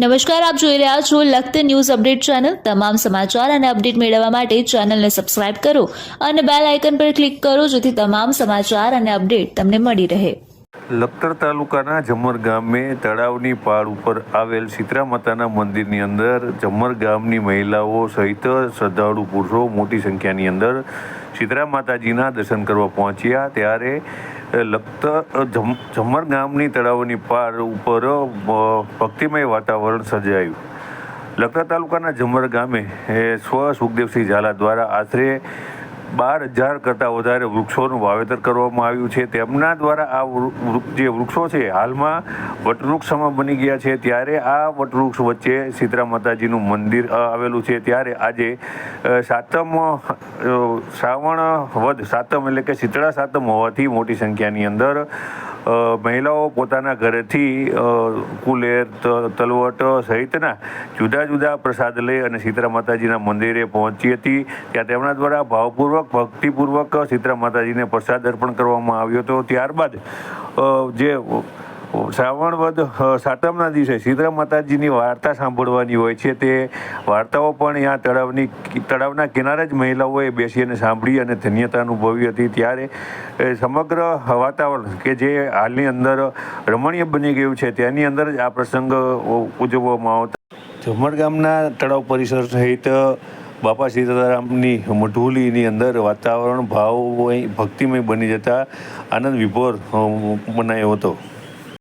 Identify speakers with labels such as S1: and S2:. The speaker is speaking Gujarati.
S1: નમસ્કાર, આપ જોઈ રહ્યા છો લખત ન્યૂઝ અપડેટ ચેનલ. તમામ સમાચાર અને અપડેટ મેળવવા માટે ચેનલને સબસ્ક્રાઇબ કરો અને બેલ આઇકન પર ક્લિક કરો જેથી તમામ સમાચાર અને અપડેટ તમને મળી રહે.
S2: લખતર તાલુકાના જમર ગામે તળાવની પાળ ઉપર આવેલ શીતળા માતાના મંદિરની અંદર જમર ગામની મહિલાઓ સહિત શ્રદ્ધાળુ પુરુષો મોટી સંખ્યાની અંદર શીતળા માતાજીના દર્શન કરવા પહોંચ્યા. ત્યારે લખતર જમર ગામની તળાવની પાર ઉપર ભક્તિમય વાતાવરણ સર્જાયું. લગતા તાલુકાના જમર ગામે સ્વ સુખદેવસિંહ ઝાલા દ્વારા આશરે બાર હજાર કરતાં વધારે વૃક્ષોનું વાવેતર કરવામાં આવ્યું છે. તેમના દ્વારા આ જે વૃક્ષો છે, હાલમાં વટવૃક્ષમાં બની ગયા છે. ત્યારે આ વટવૃક્ષ વચ્ચે સીતરા માતાજીનું મંદિર આવેલું છે. ત્યારે આજે સાતમ શ્રાવણ વધ સાતમ એટલે કે શીતળા સાતમ હોવાથી મોટી સંખ્યાની અંદર મહિલાઓ પોતાના ઘરેથી કુલેર તલવટ સહિતના જુદા જુદા પ્રસાદ લઈ અને શીતળા માતાજીના મંદિરે પહોંચી હતી. ત્યાં તેમના દ્વારા ભાવપૂર્વક, ભક્તિપૂર્વક શીતળા માતાજીને પ્રસાદ અર્પણ કરવામાં આવ્યો હતો. ત્યારબાદ જે શ્રાવણ વદ સાતમના દિવસે શીતળા માતાજીની વાર્તા સાંભળવાની હોય છે. તે વાર્તાઓ પણ ત્યાં તળાવની, તળાવના કિનારે જ મહિલાઓએ બેસી અને સાંભળી અને ધન્યતા અનુભવી હતી. ત્યારે સમગ્ર વાતાવરણ કે જે હાલની અંદર રમણીય બની ગયું છે, તેની અંદર જ આ પ્રસંગ ઉજવવામાં આવતા. ઝુમર ગામના તળાવ પરિસર સહિત, બાપા સીતારામની મઢુલીની અંદર વાતાવરણ ભાવ ભક્તિમય બની જતા આનંદ વિભોર મનાયો હતો.